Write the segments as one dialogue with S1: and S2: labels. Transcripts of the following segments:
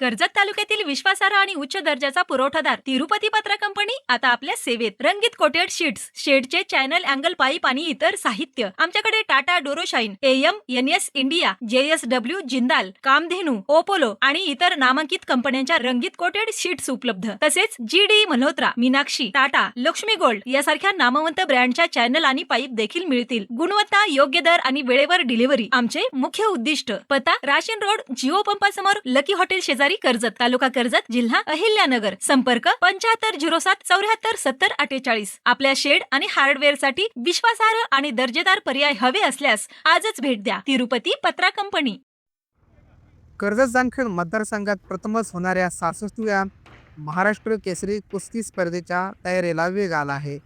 S1: कर्जत तालुक्यातील विश्वासार्ह आणि उच्च दर्जाचा पुरवठादार तिरुपती पत्र कंपनी आता आपल्या सेवेत. रंगीत कोटेड शीट्स शेडचे चॅनल अँगल पाईप आणि इतर साहित्य. आमच्याकडे Tata Duroshine M N S India J S W Jindal Kamdhenu Apollo आणि इतर नामांकित कंपन्यांच्या रंगीत कोटेड शीट्स उपलब्ध. तसेच G D Malhotra Meenakshi Tata Laxmi gold यासारख्या नामवंत ब्रँडच्या चॅनल आणि पाईप देखील मिळतील. गुणवत्ता योग्य दर आणि वेळेवर डिलिव्हरी आमचे मुख्य उद्दिष्ट. पता राशन रोड जिओ पंपासमोर लकी हॉटेल शेजारी. कर्जत तालुका कर्जत जिल्हा अहिल्यानगर. संपर्क पंच्याहत्तर झिरो सात चौऱ्याहत्तर सत्तर अठ्ठेचाळीस. आपल्या शेड आणि हार्डवेअरसाठी विश्वासार्ह आणि दर्जेदार पर्याय हवे असल्यास आजच भेट द्या. तिरुपती पत्रा कंपनी.
S2: कर्जत जामखेड मतदारसंघात प्रथमच होणाऱ्या सासष्टव्या महाराष्ट्र केसरी कुस्ती स्पर्धेच्या तयारीला वेग आला आहे.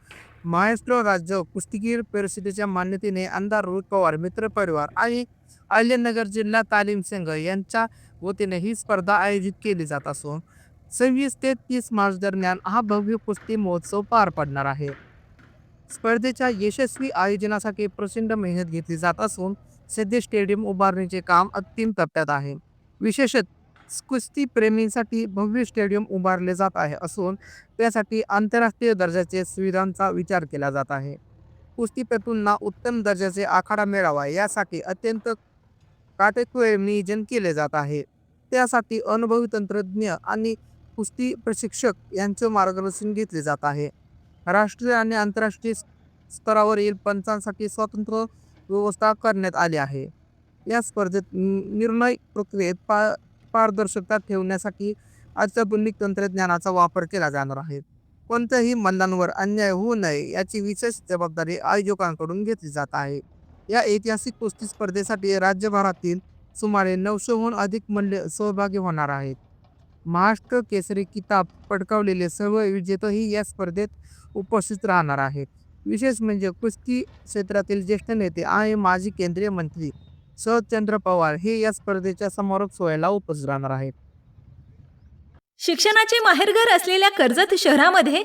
S2: महाराष्ट्र राज्य कुस्तीगीर परिषदेच्या मान्यतेने आमदार रोहित पवार मित्र परिवार आणि अहिल्यानगर जिल्हा तालीम संघ यांच्या वतीने ही स्पर्धा आयोजित केली जात असून सव्वीस ते तीस मार्च दरम्यान हा भव्य कुस्ती महोत्सव पार पडणार आहे. स्पर्धेच्या यशस्वी आयोजनासाठी प्रचंड मेहनत घेतली जात असून सध्या स्टेडियम उभारणीचे काम अंतिम टप्प्यात आहे. विशेषत कुस्ती प्रेमींसाठी भव्य स्टेडियम उभारले जात आहे असून त्यासाठी आंतरराष्ट्रीय दर्जाचे सुविधांचा विचार केला जात आहे. कुस्तीपटूंना उत्तम दर्जाचे आखाडा मिळावा यासाठी अत्यंत काटेकोर नियोजन केले जात आहे. त्यासाठी अनुभवी तंत्रज्ञ आणि कुस्ती प्रशिक्षक यांचे मार्गदर्शन घेतले जात आहे. राष्ट्रीय आणि आंतरराष्ट्रीय स्तरावरील पंचांसाठी स्वतंत्र व्यवस्था करण्यात आली आहे. या स्पर्धेत निर्णय प्रक्रियेत पा पारदर्शकता ठेवण्यासाठी अत्याधुनिक तंत्रज्ञानाचा वापर केला जाणार आहे. कोणत्याही मल्लांवर अन्याय होऊ नये याची विशेष जबाबदारी आयोजकांकडून घेतली जात आहे. या ऐतिहासिक कुस्ती स्पर्धेसाठी राज्यभरातील सुमारे नऊशेहून अधिक मल्ल सहभागी होणार आहेत. महाराष्ट्र केसरी किताब पटकावलेले सर्व विजेतेही या स्पर्धेत उपस्थित राहणार आहेत. विशेष म्हणजे कुस्ती क्षेत्रातील ज्येष्ठ नेते आणि माजी केंद्रीय मंत्री शरदचंद्र पवार हे या स्पर्धेच्या समारोप सोहळ्याला उपस्थित राहणार आहेत.
S1: शिक्षणाचे माहेरघर असलेल्या कर्जत शहरामध्ये